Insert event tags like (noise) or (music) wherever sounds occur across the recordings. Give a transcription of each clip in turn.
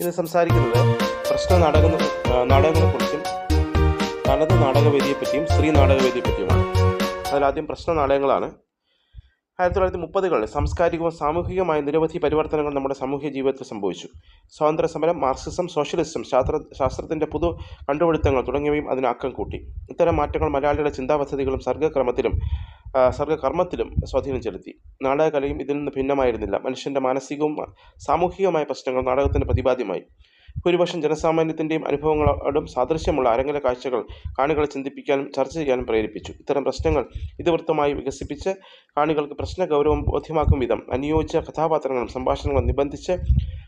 ഇന്ന് സംസാരിക്കുന്നത് പ്രശ്ന നാടക നാടകങ്ങളെക്കുറിച്ചും തനത് നാടകവേദിയെപ്പറ്റിയും സ്ത്രീ നാടകവേദിയെപ്പറ്റിയുമാണ്. അതിലാദ്യം പ്രശ്ന നാടകങ്ങളാണ്. ആയിരത്തി തൊള്ളായിരത്തി മുപ്പതുകളിൽ സാംസ്കാരികവും സാമൂഹികമായ നിരവധി പരിവർത്തനങ്ങൾ നമ്മുടെ സാമൂഹ്യ ജീവിതത്തിൽ സംഭവിച്ചു. സ്വാതന്ത്ര്യ സമരം മാർക്സിസം സോഷ്യലിസം ശാസ്ത്ര ശാസ്ത്രത്തിന്റെ പുതു കണ്ടുപിടുത്തങ്ങൾ തുടങ്ങിയവയും അതിന് അക്കം കൂട്ടി. ഇത്തരം മാറ്റങ്ങൾ മലയാളികളുടെ ചിന്താപദ്ധതികളും സർഗക്രമത്തിലും ആ, സർഗകർമ്മത്തിലും സ്വാധീനം ചെലുത്തി. നാടകകലയും ഇതിൽ നിന്ന് ഭിന്നമായിരുന്നില്ല. മനുഷ്യന്റെ മാനസികവും സാമൂഹികവുമായ പ്രശ്നങ്ങൾ നാടകത്തിന് പ്രതിപാദ്യമായി. ഭൂരിപക്ഷം ജനസാമാന്യത്തിന്റെയും അനുഭവങ്ങളോടും സാദൃശ്യമുള്ള അരങ്ങല കാഴ്ചകൾ കാണികളെ ചിന്തിപ്പിക്കാനും ചർച്ച ചെയ്യാനും പ്രേരിപ്പിച്ചു. ഇത്തരം പ്രശ്നങ്ങൾ ഇതിവൃത്തമായി വികസിപ്പിച്ച് കാണികൾക്ക് പ്രശ്ന ഗൗരവം ബോധ്യമാക്കും വിധം അനുയോജ്യ കഥാപാത്രങ്ങളും സംഭാഷണങ്ങളും നിബന്ധിച്ച്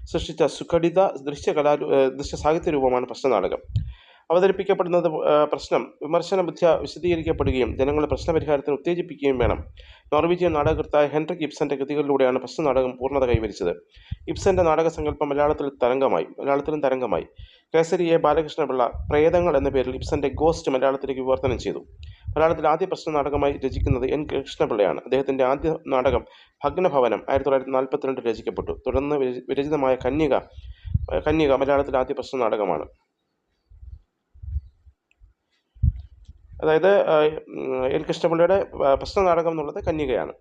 സൃഷ്ടിച്ച സുഘടിത ദൃശ്യകലാ ദൃശ്യ സാഹിത്യ രൂപമാണ് പ്രശ്നനാടകം. അവതരിപ്പിക്കപ്പെടുന്നത് പ്രശ്നം വിമർശന ബുദ്ധ്യ വിശദീകരിക്കപ്പെടുകയും ജനങ്ങളെ പ്രശ്നപരിഹാരത്തിന് ഉത്തേജിപ്പിക്കുകയും വേണം. നോർവീജിയൻ നാടകകൃത്തായ ഹെൻറിക് ഇബ്സന്റെ കൃതികളിലൂടെയാണ് പ്രശ്ന നാടകം പൂർണത കൈവരിച്ചത്. ഇബ്സന്റെ നാടക സങ്കല്പം മലയാളത്തിൽ തരംഗമായി മലയാളത്തിലും തരംഗമായി. കേസരി എ ബാലകൃഷ്ണപിള്ള പ്രേതങ്ങൾ എന്ന പേരിൽ ഇബ്സന്റെ ഗോസ്റ്റ് മലയാളത്തിലേക്ക് വിവർത്തനം ചെയ്തു. മലയാളത്തിൽ ആദ്യ പ്രശ്ന നാടകമായി രചിക്കുന്നത് എൻ കൃഷ്ണപിള്ളയാണ്. അദ്ദേഹത്തിന്റെ ആദ്യ നാടകം ഭഗ്നഭവനം ആയിരത്തി തൊള്ളായിരത്തി നാൽപ്പത്തിരണ്ട് രചിക്കപ്പെട്ടു. തുടർന്ന് വിര- വിരചിതമായ കന്യക കന്യക മലയാളത്തിലെ ആദ്യ പ്രശ്ന നാടകമാണ്. അതായത് എൽ കൃഷ്ണപിള്ളയുടെ പ്രശ്ന നാടകം എന്നുള്ളത് കന്യകയാണ്.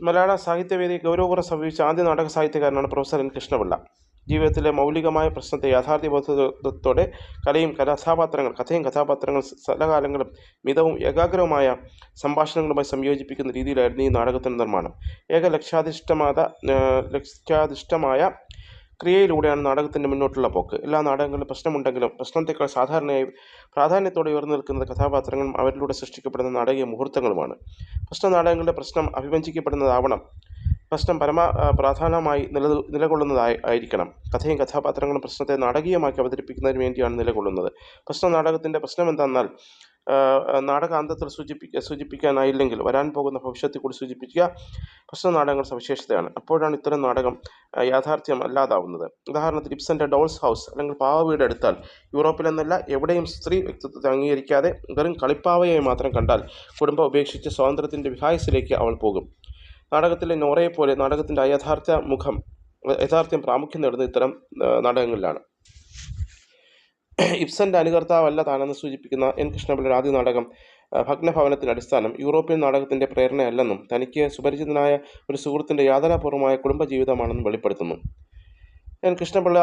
മലയാള സാഹിത്യവേദി ഗൗരവപൂർവം സമീപിച്ച ആദ്യ നാടക സാഹിത്യകാരനാണ് പ്രൊഫസർ എൻ കൃഷ്ണപിള്ള. ജീവിതത്തിലെ മൗലികമായ പ്രശ്നത്തെ യാഥാർത്ഥ്യബോധത്തോടെ കലയും കഥാപാത്രങ്ങൾ കഥയും കഥാപാത്രങ്ങൾ സ്ഥലകാലങ്ങളും മിതവും ഏകാഗ്രവുമായ സംഭാഷണങ്ങളുമായി സംയോജിപ്പിക്കുന്ന രീതിയിലായിരുന്നു ഈ നാടകത്തിന്റെ നിർമ്മാണം. ഏക ലക്ഷ്യാധിഷ്ഠമാത ലക്ഷ്യാധിഷ്ഠമായ ക്രിയയിലൂടെയാണ് നാടകത്തിന്റെ മുന്നോട്ടുള്ള പോക്ക്. എല്ലാ നാടകങ്ങളിലും പ്രശ്നമുണ്ടെങ്കിലും പ്രശ്നത്തെക്കാൾ സാധാരണയായി പ്രാധാന്യത്തോടെ ഉയർന്നു നിൽക്കുന്നത് കഥാപാത്രങ്ങളും അവരിലൂടെ സൃഷ്ടിക്കപ്പെടുന്ന നാടകീയ മുഹൂർത്തങ്ങളുമാണ്. പ്രശ്ന നാടകങ്ങളുടെ പ്രശ്നം അഭിവഞ്ചിക്കപ്പെടുന്നതാവണം. പ്രശ്നം പരമ പ്രാധാന്യമായി നില നിലകൊള്ളുന്നതായി ആയിരിക്കണം. കഥയും കഥാപാത്രങ്ങളും പ്രശ്നത്തെ നാടകീയമാക്കി അവതരിപ്പിക്കുന്നതിന് വേണ്ടിയാണ് നിലകൊള്ളുന്നത്. പ്രശ്ന നാടകത്തിന്റെ പ്രശ്നം എന്തെന്നാൽ നാടകാന്തത്തിൽ സൂചിപ്പിക്ക സൂചിപ്പിക്കാനായില്ലെങ്കിൽ വരാൻ പോകുന്ന ഭവിഷ്യത്തിൽ കൂടി സൂചിപ്പിക്കുക. പ്രശ്ന നാടകങ്ങൾ സവിശേഷതയാണ്. അപ്പോഴാണ് ഇത്തരം നാടകം യാഥാർത്ഥ്യം അല്ലാതാവുന്നത്. ഉദാഹരണത്തിന് ഇബ്സന്റെ ഡോൾസ് ഹൗസ് അല്ലെങ്കിൽ പാവ വീട് എടുത്താൽ യൂറോപ്പിലെന്നല്ല എവിടെയും സ്ത്രീ വ്യക്തിത്വത്തെ അംഗീകരിക്കാതെ വെറും കളിപ്പാവയായി മാത്രം കണ്ടാൽ കുടുംബം ഉപേക്ഷിച്ച് സ്വാതന്ത്ര്യത്തിന്റെ വിഹായസിലേക്ക് അവൾ പോകും. നാടകത്തിലെ നോറയെ പോലെ നാടകത്തിന്റെ അയഥാർത്ഥ മുഖം യഥാർത്ഥ്യം പ്രാമുഖ്യം നേടുന്ന ഇത്തരം നാടകങ്ങളിലാണ്. ഇബ്സന്റെ അനുകർത്താവല്ല താനെന്ന് സൂചിപ്പിക്കുന്ന എൻ കൃഷ്ണപിള്ളയുടെ ആദ്യ നാടകം ഭഗ്നഭവനത്തിന്റെ അടിസ്ഥാനം യൂറോപ്യൻ നാടകത്തിന്റെ പ്രേരണയല്ലെന്നും തനിക്ക് സുപരിചിതനായ ഒരു സുഹൃത്തിന്റെ യാതനാപൂർവമായ കുടുംബജീവിതമാണെന്നും വെളിപ്പെടുത്തുന്നു. എൻ കൃഷ്ണപിള്ള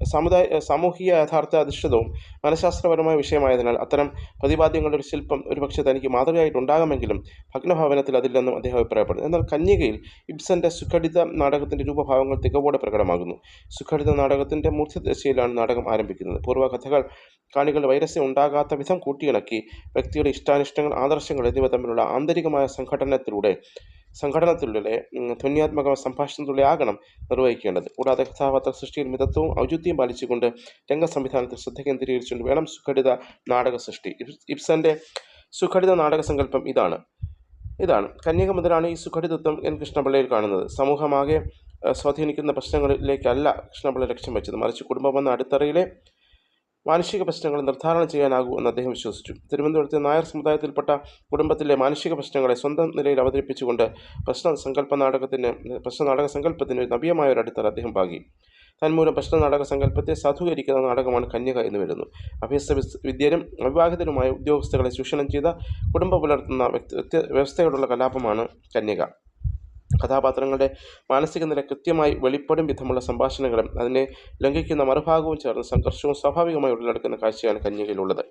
സമുദായ സാമൂഹിക യഥാർത്ഥ അധിഷ്ഠിതവും മനഃശാസ്ത്രപരമായ വിഷയമായതിനാൽ അത്തരം പ്രതിപാദ്യങ്ങളുടെ ഒരു ശില്പം ഒരുപക്ഷെ തനിക്ക് മാതൃകയായിട്ടുണ്ടാകാമെങ്കിലും ഭഗ്നഭവനത്തിൽ അതില്ലെന്നും അദ്ദേഹം അഭിപ്രായപ്പെടുന്നു. എന്നാൽ കന്യകയിൽ ഇബ്സന്റെ സുഖടിത നാടകത്തിന്റെ രൂപഭാവങ്ങൾ തികവോടെ പ്രകടമാകുന്നു. സുഖടിത നാടകത്തിന്റെ മൂർത്തിദശയിലാണ് നാടകം ആരംഭിക്കുന്നത്. പൂർവകഥകൾ കാണികൾ വൈരസ്യം ഉണ്ടാകാത്ത വിധം കൂട്ടിയിണക്കി വ്യക്തിയുടെ ഇഷ്ടാനിഷ്ടങ്ങൾ ആദർശങ്ങൾ എന്നിവ തമ്മിലുള്ള ആന്തരികമായ സംഘടനത്തിലൂടെ സംഘടനത്തിലൂടെ ധന്യാത്മക സംഭാഷണത്തിലൂടെ ആകണം നിർവഹിക്കേണ്ടത്. കൂടാതെ കഥാപാത്ര സൃഷ്ടിയിൽ മിതത്വവും ഔചിത്യം പാലിച്ചുകൊണ്ട് രംഗ സംവിധാനത്തിൽ ശ്രദ്ധ കേന്ദ്രീകരിച്ചുകൊണ്ട് വേണം സുഘടിത നാടക സൃഷ്ടി. ഇബ്സ്- ഇബ്സന്റെ സുഘടിത നാടക സങ്കല്പം ഇതാണ്. ഇതാണ്. കന്യക മുതലാണ് ഈ സുഘടിതത്വം എൻ കൃഷ്ണപിള്ളയിൽ കാണുന്നത്. സമൂഹമാകെ സ്വാധീനിക്കുന്ന പ്രശ്നങ്ങളിലേക്കല്ല കൃഷ്ണപിള്ള ലക്ഷ്യം വെച്ചത്. മറിച്ച് കുടുംബം എന്ന അടിത്തറയിലെ മാനുഷിക പ്രശ്നങ്ങൾ നിർദ്ധാരണം ചെയ്യാനാകൂ എന്ന് അദ്ദേഹം വിശ്വസിച്ചു. തിരുവനന്തപുരത്തെ നായർ സമുദായത്തിൽപ്പെട്ട കുടുംബത്തിലെ മാനുഷിക പ്രശ്നങ്ങളെ സ്വന്തം നിലയിൽ അവതരിപ്പിച്ചുകൊണ്ട് പ്രശ്ന സങ്കല്പ നാടകത്തിന് പ്രശ്ന നാടക സങ്കല്പത്തിന് നവീയമായ ഒരു അടിത്തറ അദ്ദേഹം പാകി. തന്മൂലം പ്രശ്ന നാടക സങ്കല്പത്തെ സാധൂകരിക്കുന്ന നാടകമാണ് കന്യക എന്ന് വരുന്നു. അഭ്യസ്ത വിദ്യരും അവിവാഹിതരുമായ ഉദ്യോഗസ്ഥകളെ ചൂഷണം ചെയ്ത കുടുംബം പുലർത്തുന്ന വ്യക്തി വ്യവസ്ഥയോടുള്ള കലാപമാണ് കന്യക. കഥാപാത്രങ്ങളുടെ മാനസിക നില കൃത്യമായി വെളിപ്പെടും വിധമുള്ള സംഭാഷണങ്ങളും അതിനെ ലംഘിക്കുന്ന മറുഭാഗവും ചേർന്ന് സംഘർഷവും സ്വാഭാവികമായി ഉടലെടുക്കുന്ന കാഴ്ചയാണ് കന്യകയിലുള്ളത്.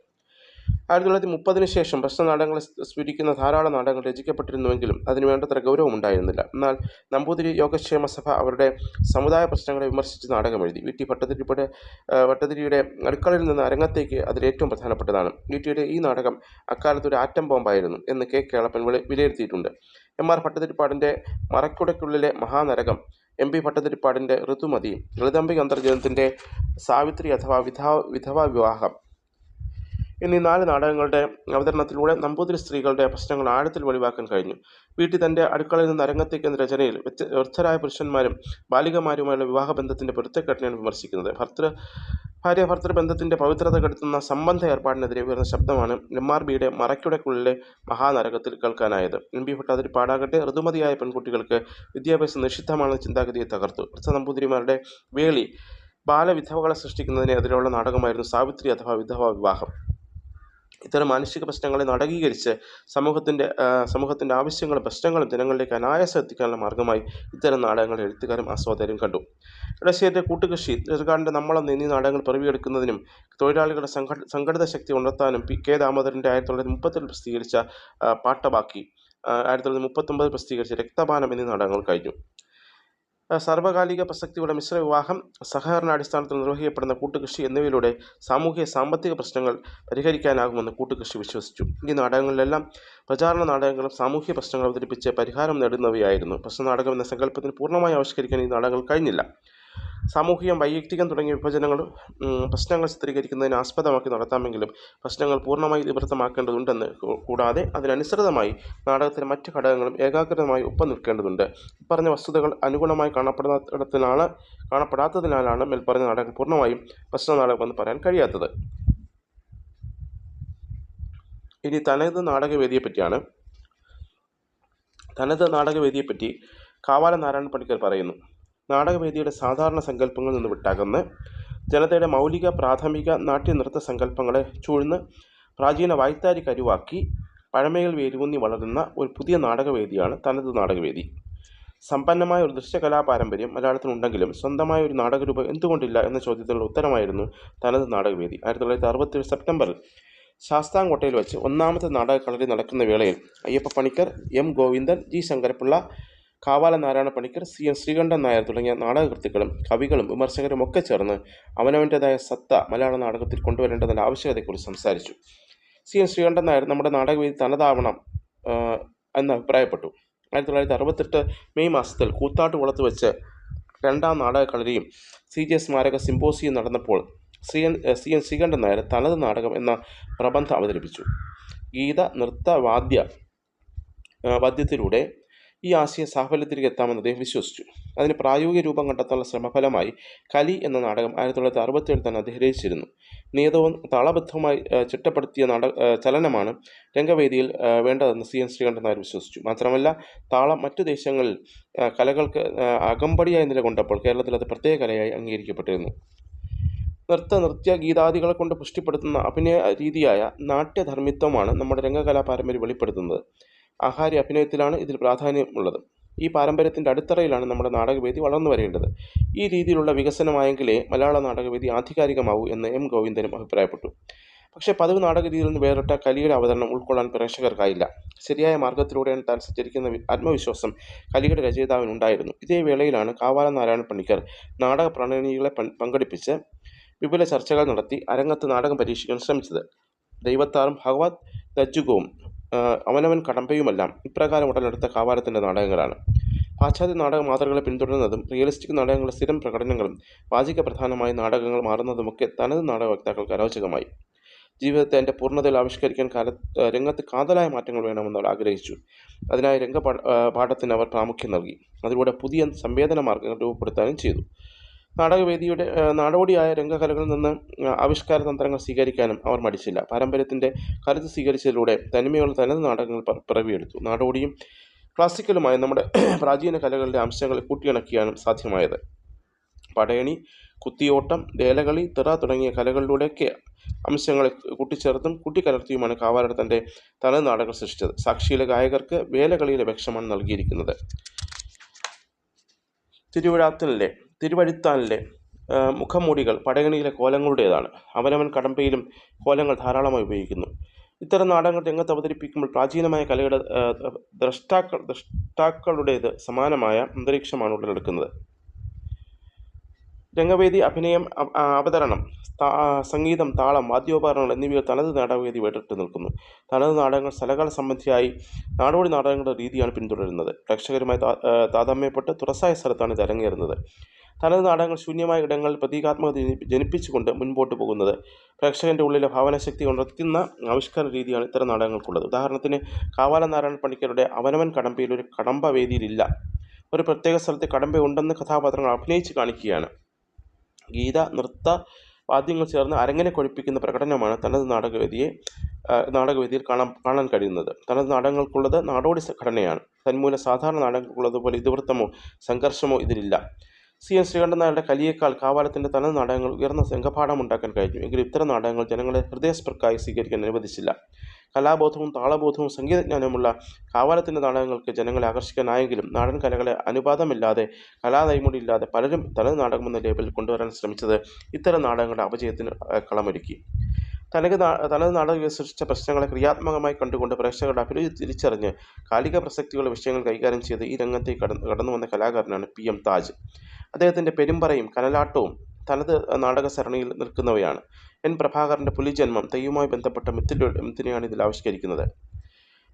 ആയിരത്തി തൊള്ളായിരത്തി മുപ്പതിന് ശേഷം പ്രശ്ന നാടകങ്ങളെ സ്വീകരിക്കുന്ന ധാരാളം നാടകങ്ങൾ രചിക്കപ്പെട്ടിരുന്നുവെങ്കിലും അതിന് വേണ്ടത്ര ഗൗരവം ഉണ്ടായിരുന്നില്ല. എന്നാൽ നമ്പൂതിരി യോഗക്ഷേമ സഭ അവരുടെ സമുദായ പ്രശ്നങ്ങളെ വിമർശിച്ച് നാടകം എഴുതി. വി. ടി. ഭട്ടതിരിയുടെ ആ, ഭട്ടതിരിയുടെ അടുക്കളയിൽ നിന്ന് അരങ്ങത്തേക്ക് അതിൽ ഏറ്റവും പ്രധാനപ്പെട്ടതാണ്. വി. ടിയുടെ ഈ നാടകം അക്കാലത്ത് ഒരു ആറ്റം ബോംബായിരുന്നു എന്ന് കെ. കേളപ്പൻ വിലയിരുത്തിയിട്ടുണ്ട്. എം ആർ ഭട്ടതിരിപ്പാടിന്റെ മറക്കുടയ്ക്കുള്ളിലെ മഹാനരകം എം പി ഭട്ടതിരിപ്പാടിന്റെ ഋതുമതി ലളിതാംബിക അന്തർജനത്തിന്റെ സാവിത്രി അഥവാ വിധവ വിധവാ വിവാഹം. എന്നീ നാല് നാടകങ്ങളുടെ അവതരണത്തിലൂടെ നമ്പൂതിരി സ്ത്രീകളുടെ പ്രശ്നങ്ങൾ ആഴത്തിൽ വെളിവാക്കാൻ കഴിഞ്ഞു. വീട്ടിൽ തന്റെ അടുക്കളയിൽ നിന്ന് അരങ്ങത്തേക്ക് എന്ന രചനയിൽ വ്യത്യ വ്യർത്ഥരായ പുരുഷന്മാരും ബാലികമാരുമായുള്ള വിവാഹബന്ധത്തിന്റെ പൊരുത്തക്കെട്ടിനെയാണ് വിമർശിക്കുന്നത്. ഭർത്തൃ ഭാര്യ ഭർത്തൃ ബന്ധത്തിന്റെ പവിത്രത കെടുത്തുന്ന സംബന്ധ ഏർപ്പാടിനെതിരെ ഉയർന്ന ശബ്ദമാണ് എം ആർ ബിയുടെ മറയ്ക്കുടക്കുള്ളിലെ മഹാനരകത്തിൽ കേൾക്കാനായത്. എം പി ഭട്ടാതിരി പാടാകട്ടെ ഋതുമതിയായ പെൺകുട്ടികൾക്ക് വിദ്യാഭ്യാസം നിഷിദ്ധമാണെന്ന ചിന്താഗതിയെ തകർത്തു. വൃദ്ധ നമ്പൂതിരിമാരുടെ വേളി ബാലവിധവകളെ സൃഷ്ടിക്കുന്നതിനെതിരെയുള്ള നാടകമായിരുന്നു സാവിത്രി അഥവാ വിധവ വിവാഹം. ഇത്തരം മാനുഷിക പ്രശ്നങ്ങളെ നാടകീകരിച്ച് സമൂഹത്തിന്റെ സമൂഹത്തിന്റെ ആവശ്യങ്ങളും പ്രശ്നങ്ങളും ജനങ്ങളിലേക്ക് അനായാസം എത്തിക്കാനുള്ള മാർഗമായി ഇത്തരം നാടകങ്ങൾ എഴുത്തുകാരും ആസ്വാദകരും കണ്ടു. ഇടശ്ശേരിയുടെ കൂട്ടുകൃഷി ചെറുകാടിന്റെ നമ്മളെന്ന് എന്നീ നാടകങ്ങൾ പിറവിയെടുക്കുന്നതിനും തൊഴിലാളികളുടെ സംഘ സംഘടിത ശക്തി ഉണർത്താനും പി കെ ദാമോദരന്റെ ആയിരത്തി തൊള്ളായിരത്തി മുപ്പത്തിൽ പ്രസിദ്ധീകരിച്ച പാട്ടബാക്കി ആയിരത്തി തൊള്ളായിരത്തി മുപ്പത്തൊമ്പതിൽ പ്രസിദ്ധീകരിച്ച രക്തപാനം എന്നീ നാടകങ്ങൾ കഴിഞ്ഞു. സർവകാലിക പ്രസക്തിയുടെ മിശ്ര വിവാഹം സഹകരണ അടിസ്ഥാനത്തിൽ നിർവഹിക്കപ്പെടുന്ന കൂട്ടുകൃഷി എന്നിവയിലൂടെ സാമൂഹിക സാമ്പത്തിക പ്രശ്നങ്ങൾ പരിഹരിക്കാനാകുമെന്ന് കൂട്ടുകൃഷി വിശ്വസിച്ചു. ഈ നാടകങ്ങളിലെല്ലാം പ്രചാരണ നാടകങ്ങളും സാമൂഹിക പ്രശ്നങ്ങൾ അവതരിപ്പിച്ച് പരിഹാരം നേടുന്നവയായിരുന്നു. പ്രശ്നനാടകം എന്ന സങ്കല്പത്തിന് പൂർണമായി ആവിഷ്കരിക്കാൻ ഈ നാടകങ്ങൾ കഴിഞ്ഞില്ല. സാമൂഹികം വൈയക്തികം തുടങ്ങിയ വിഭജനങ്ങൾ പ്രശ്നങ്ങൾ ചിത്രീകരിക്കുന്നതിന് ആസ്പദമാക്കി നടത്താമെങ്കിലും പ്രശ്നങ്ങൾ പൂർണമായി നിവൃത്തമാക്കേണ്ടതുണ്ടെന്ന് കൂടാതെ അതിനനുസൃതമായി നാടകത്തിലെ മറ്റ് ഘടകങ്ങളും ഏകാഗ്രതമായി ഒപ്പം നിൽക്കേണ്ടതുണ്ട്. പറഞ്ഞ വസ്തുതകൾ അനുകൂലമായി കാണപ്പെടാത്തിടത്തിനാണ് കാണപ്പെടാത്തതിനാലാണ് മേൽപ്പറഞ്ഞ നാടകം പൂർണമായും പ്രശ്ന നാടകമെന്ന് പറയാൻ കഴിയാത്തത്. ഇനി തനത് നാടകവേദിയെ പറ്റിയാണ് തനത് നാടകവേദിയെപ്പറ്റി കാവാല നാരായണ പണിക്കർ പറയുന്നു. നാടകവേദിയുടെ സാധാരണ സങ്കല്പങ്ങളിൽ നിന്ന് വിട്ടകന്ന് ജനതയുടെ മൗലിക പ്രാഥമിക നാട്യ നൃത്ത സങ്കല്പങ്ങളെ ചൂഴ്ന്ന് പ്രാചീന വായ്ത്താരി കരുവാക്കി പഴമയിൽ വേരൂന്നി വളരുന്ന ഒരു പുതിയ നാടകവേദിയാണ് തനത് നാടകവേദി. സമ്പന്നമായ ഒരു ദൃശ്യകലാ പാരമ്പര്യം മലയാളത്തിനുണ്ടെങ്കിലും സ്വന്തമായ ഒരു നാടകരൂപം എന്തുകൊണ്ടില്ല എന്ന ചോദ്യത്തിനുള്ള ഉത്തരമായിരുന്നു തനത് നാടകവേദി. ആയിരത്തി തൊള്ളായിരത്തി അറുപത്തി സെപ്റ്റംബറിൽ ശാസ്താംകോട്ടയിൽ വെച്ച് ഒന്നാമത്തെ നാടക കളരി നടക്കുന്ന വേളയിൽ Ayyappa Panicker M Govindan G. Sankarapillai Kavala Narayana Panicker C M Sreekantan Nair തുടങ്ങിയ നാടകകൃത്തുക്കളും കവികളും വിമർശകരും ഒക്കെ ചേർന്ന് അവനവന്റെതായ സത്ത മലയാള നാടകത്തിൽ കൊണ്ടുവരേണ്ടതിന്റെ ആവശ്യകതയെക്കുറിച്ച് സംസാരിച്ചു. സി എം ശ്രീകണ്ഠൻ നായർ നമ്മുടെ നാടകവേദി തനതാവണം എന്ന് അഭിപ്രായപ്പെട്ടു. ആയിരത്തി തൊള്ളായിരത്തി അറുപത്തെട്ട് മെയ് മാസത്തിൽ കൂത്താട്ടുകുളത്ത് വെച്ച് രണ്ടാം നാടക കളരിയും സി ജെ സ്മാരക സിമ്പോസിയം നടന്നപ്പോൾ C N C N Sreekantan Nair തനത് നാടകം എന്ന പ്രബന്ധം അവതരിപ്പിച്ചു. ഗീത നൃത്ത വാദ്യ വാദ്യത്തിലൂടെ ഈ ആശയം സാഫല്യത്തിലേക്ക് എത്താമെന്ന് അദ്ദേഹം വിശ്വസിച്ചു. അതിന് പ്രായോഗിക രൂപം കണ്ടെത്താനുള്ള ശ്രമഫലമായി കലി എന്ന നാടകം ആയിരത്തി തൊള്ളായിരത്തി അറുപത്തിയേഴ് തന്നെ അദ്ദേഹം രചിച്ചിരുന്നു. നിയതവും താളബദ്ധവുമായി ചിട്ടപ്പെടുത്തിയ നാടക ആ, ചലനമാണ് രംഗവേദിയിൽ വേണ്ടതെന്ന് സി എൻ ശ്രീകണ്ഠൻ നായർ വിശ്വസിച്ചു. മാത്രമല്ല താളം മറ്റു ദേശങ്ങളിൽ കലകൾക്ക് അകമ്പടിയായി നിലകൊണ്ടപ്പോൾ കേരളത്തിൽ അത് പ്രത്യേക കലയായി അംഗീകരിക്കപ്പെട്ടിരുന്നു. നൃത്ത നൃത്യ ഗീതാദികളെ കൊണ്ട് പുഷ്ടിപ്പെടുത്തുന്ന അഭിനയ രീതിയായ നാട്യധർമ്മിത്വമാണ് നമ്മുടെ രംഗകലാ പാരമ്പര്യം വെളിപ്പെടുത്തുന്നത്. ആഹാര്യ അഭിനയത്തിലാണ് ഇതിൽ പ്രാധാന്യമുള്ളത്. ഈ പാരമ്പര്യത്തിന്റെ അടിത്തറയിലാണ് നമ്മുടെ നാടകവേദി വളർന്നു വരേണ്ടത്. ഈ രീതിയിലുള്ള വികസനമായെങ്കിലേ മലയാള നാടകവേദി ആധികാരികമാവൂ എന്ന് എം ഗോവിന്ദനും അഭിപ്രായപ്പെട്ടു. പക്ഷേ പതിവ് നാടക രീതിയിൽ നിന്ന് വേറിട്ട കലിയുടെ അവതരണം ഉൾക്കൊള്ളാൻ പ്രേക്ഷകർക്കായില്ല. ശരിയായ മാർഗത്തിലൂടെയാണ് താൻ സഞ്ചരിക്കുന്ന ആത്മവിശ്വാസം കലിയുടെ രചയിതാവിനുണ്ടായിരുന്നു. ഇതേ വേളയിലാണ് കാവാല നാരായണ പണിക്കർ നാടക പ്രണയിനികളെ പങ്കെടുപ്പിച്ച് വിപുല ചർച്ചകൾ നടത്തി അരങ്ങത്ത് നാടകം പരീക്ഷിക്കാൻ ശ്രമിച്ചത്. ദൈവത്താറും ഭഗവത് ദജ്ജുകവും അവനവൻ കടമ്പയുമെല്ലാം ഇപ്രകാരം ഉടലെടുത്ത കാവാലത്തിന്റെ നാടകങ്ങളാണ്. പാശ്ചാത്യ നാടക മാതൃകളെ പിന്തുടരുന്നതും റിയലിസ്റ്റിക് നാടകങ്ങളുടെ സ്ഥിരം പ്രകടനങ്ങളും വാചിക പ്രധാനമായ നാടകങ്ങൾ മാറുന്നതുമൊക്കെ തനത് നാടക വക്താക്കൾക്ക് അരോചകമായി. ജീവിതത്തെ എന്റെ പൂർണതയിൽ ആവിഷ്കരിക്കാൻ കാല രംഗത്ത് കാതലായ മാറ്റങ്ങൾ വേണമെന്ന് അവർ ആഗ്രഹിച്ചു. അതിനായി രംഗ പാ- പാഠത്തിന് അവർ പ്രാമുഖ്യം നൽകി. അതിലൂടെ പുതിയ സംവേദന മാർഗങ്ങൾ രൂപപ്പെടുത്താനും ചെയ്തു. നാടകവേദിയുടെ നാടോടിയായ രംഗകലകളിൽ നിന്ന് ആവിഷ്കാര തന്ത്രങ്ങൾ സ്വീകരിക്കാനും അവർ മടിച്ചില്ല. പാരമ്പര്യത്തിന്റെ കരുത്ത് സ്വീകരിച്ചതിലൂടെ തനിമയുള്ള തനത് നാടകങ്ങൾ പിറവിയെടുത്തു. നാടോടിയും ക്ലാസിക്കലുമായ നമ്മുടെ (clears throat) പ്രാചീന കലകളുടെ അംശങ്ങളെ കൂട്ടിയിണക്കിയാണ് സാധ്യമായത്. പടയണി കുത്തിയോട്ടം ലേലകളി തിറ തുടങ്ങിയ കലകളിലൂടെയൊക്കെ അംശങ്ങളെ കൂട്ടിച്ചേർത്തും കൂട്ടിക്കലർത്തിയുമാണ് കാവാലട തന്റെ തനത് നാടകം സൃഷ്ടിച്ചത്. സാക്ഷിയിലെ ഗായകർക്ക് വേലകളിയിലെ വേഷമാണ് നൽകിയിരിക്കുന്നത്. തിരുവിഴാത്തലിലെ തിരുവഴുത്താനിലെ മുഖമൂടികൾ പടയണിയിലെ കോലങ്ങളുടേതാണ്. അവനവൻ കടമ്പയിലും കോലങ്ങൾ ധാരാളമായി ഉപയോഗിക്കുന്നു. ഇത്തരം നാടകങ്ങൾ രംഗത്ത് അവതരിപ്പിക്കുമ്പോൾ പ്രാചീനമായ കലയുടെ ദ്രഷ്ടാക്കൾ ദ്രഷ്ടാക്കളുടേത് സമാനമായ അന്തരീക്ഷമാണ് ഉടലെടുക്കുന്നത്. രംഗവേദി അഭിനയം അവതരണം സംഗീതം താളം വാദ്യോപകരണങ്ങൾ എന്നിവയിൽ തനത് നാടകവേദി വേറിട്ട് നിൽക്കുന്നു. തനത് നാടകങ്ങൾ സ്ഥലകാല സംബന്ധിയായി നാടോടി നാടകങ്ങളുടെ രീതിയാണ് പിന്തുടരുന്നത്. പ്രേക്ഷകരുമായി താതാമ്യപ്പെട്ട് തുറസായ സ്ഥലത്താണ് ഇത് അരങ്ങേറുന്നത്. തനത് നാടകങ്ങൾ ശൂന്യമായ ഇടങ്ങളിൽ പ്രതീകാത്മകത ജനി- ജനിപ്പിച്ചുകൊണ്ട് മുൻപോട്ട് പോകുന്നത്. പ്രേക്ഷകന്റെ ഉള്ളിലെ ഭാവനശക്തി ഉണർത്തുന്ന ആവിഷ്കാര രീതിയാണ് ഇത്തരം നാടകങ്ങൾക്കുള്ളത്. ഉദാഹരണത്തിന് കാവാല നാരായണ പണിക്കരുടെ അവനവൻ കടമ്പയിൽ ഒരു കടമ്പ വേദിയിലില്ല. ഒരു പ്രത്യേക സ്ഥലത്ത് കടമ്പ ഉണ്ടെന്ന് കഥാപാത്രങ്ങൾ അഭിനയിച്ച് കാണിക്കുകയാണ്. ഗീത നൃത്ത വാദ്യങ്ങൾ ചേർന്ന് അരങ്ങനെ കൊഴിപ്പിക്കുന്ന പ്രകടനമാണ് തനത് നാടകവേദിയെ നാടകവേദിയിൽ കാണാൻ കാണാൻ കഴിയുന്നത്. തനത് നാടകങ്ങൾക്കുള്ളത് നാടോടി ഘടനയാണ്. തന്മൂല സാധാരണ നാടകങ്ങൾക്കുള്ളതുപോലെ ഇതിവൃത്തമോ സംഘർഷമോ ഇതിലില്ല. സി എൻ ശ്രീകണ്ഠൻ നായരുടെ കലിയേക്കാൾ കാവാലത്തിന്റെ തനത് നാടകങ്ങൾ ഉയർന്ന സംഘപാഠം ഉണ്ടാക്കാൻ കഴിഞ്ഞു. എങ്കിലും ഇത്തരം നാടകങ്ങൾ ജനങ്ങളെ ഹൃദയസ്പർക്കായി സ്വീകരിക്കാൻ അനുവദിച്ചില്ല. കലാബോധവും താളബോധവും സംഗീതജ്ഞാനമുള്ള കാവാലത്തിന്റെ നാടകങ്ങൾക്ക് ജനങ്ങളെ ആകർഷിക്കാനായെങ്കിലും നാടൻ കലകളെ അനുപാതമില്ലാതെ കലാനൈമുടിയില്ലാതെ പലരും തനത് നാടകമെന്ന ലേബലിൽ കൊണ്ടുവരാൻ ശ്രമിച്ചത് ഇത്തരം നാടകങ്ങളുടെ അപജയത്തിന് കളമൊരുക്കി. നാ തനത് നാടകം സൃഷ്ടിച്ച പ്രശ്നങ്ങളെ ക്രിയാത്മകമായി കണ്ടുകൊണ്ട് പ്രേക്ഷകരുടെ അഭിരുചി തിരിച്ചറിഞ്ഞ് കാലിക പ്രസക്തിയുള്ള വിഷയങ്ങൾ കൈകാര്യം ചെയ്ത് ഈ രംഗത്തേക്ക് കടന്നു കടന്നു വന്ന കലാകാരനാണ് പി എം താജ്. അദ്ദേഹത്തിന്റെ പെരുമ്പറയും കനലാട്ടവും തനത് നാടക സരണിയിൽ നിൽക്കുന്നവയാണ്. എൻ പ്രഭാകരന്റെ പുലിജന്മം തെയ്യുമായി ബന്ധപ്പെട്ട മിത്തിലു മിത്തിനെയാണ് ഇതിൽ ആവിഷ്കരിക്കുന്നത്.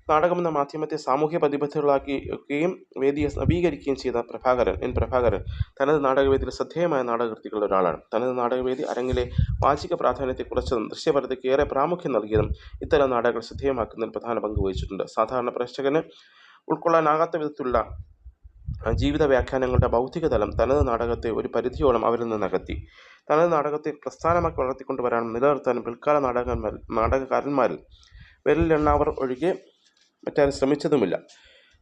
നാടകമെന്ന മാധ്യമത്തെ സാമൂഹ്യ പ്രതിബദ്ധതകളാക്കുകയും വേദിയെ നവീകരിക്കുകയും ചെയ്ത പ്രഭാകരൻ എൻ. പ്രഭാകരൻ തനത് നാടകവേദിയിലെ ശ്രദ്ധേയമായ നാടകകൃതികളിൽ ഒരാളാണ്. തനത് നാടകവേദി അരങ്ങിലെ വാചിക പ്രാധാന്യത്തെ കുറച്ചതും ദൃശ്യപരതയ്ക്ക് ഏറെ പ്രാമുഖ്യം നൽകിയതും ഇത്തരം നാടകങ്ങൾ ശ്രദ്ധേയമാക്കുന്നതിൽ പ്രധാന പങ്ക് വഹിച്ചിട്ടുണ്ട്. സാധാരണ പ്രേക്ഷകന് ഉൾക്കൊള്ളാനാകാത്ത വിധത്തിലുള്ള ജീവിത വ്യാഖ്യാനങ്ങളുടെ ഭൗതിക തലം തനത് നാടകത്തെ ഒരു പരിധിയോളം അവരിൽ നിന്ന് അകത്തി തനത് നാടകത്തെ പ്രസ്ഥാനമാക്കി വളർത്തിക്കൊണ്ടുവരാനും നിലനിർത്താനും പിൽക്കാല നാടകന്മാർ നാടകകാരന്മാരിൽ വിരലിലെണ്ണാവർ ഒഴികെ മറ്റാരും ശ്രമിച്ചതുമില്ല.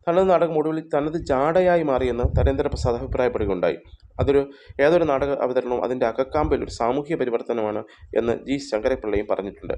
തനത് നാടകം ഒടുവിൽ തനത് ജാടയായി മാറിയെന്ന് തരേന്ദ്രപ്രസാദ് അഭിപ്രായപ്പെടുകയുണ്ടായി. അതൊരു ഏതൊരു നാടക അവതരണവും അതിന്റെ അകക്കാമ്പിൽ ഒരു സാമൂഹ്യ പരിവർത്തനമാണ് എന്ന് ജി. ശങ്കരപ്പിള്ളയും പറഞ്ഞിട്ടുണ്ട്.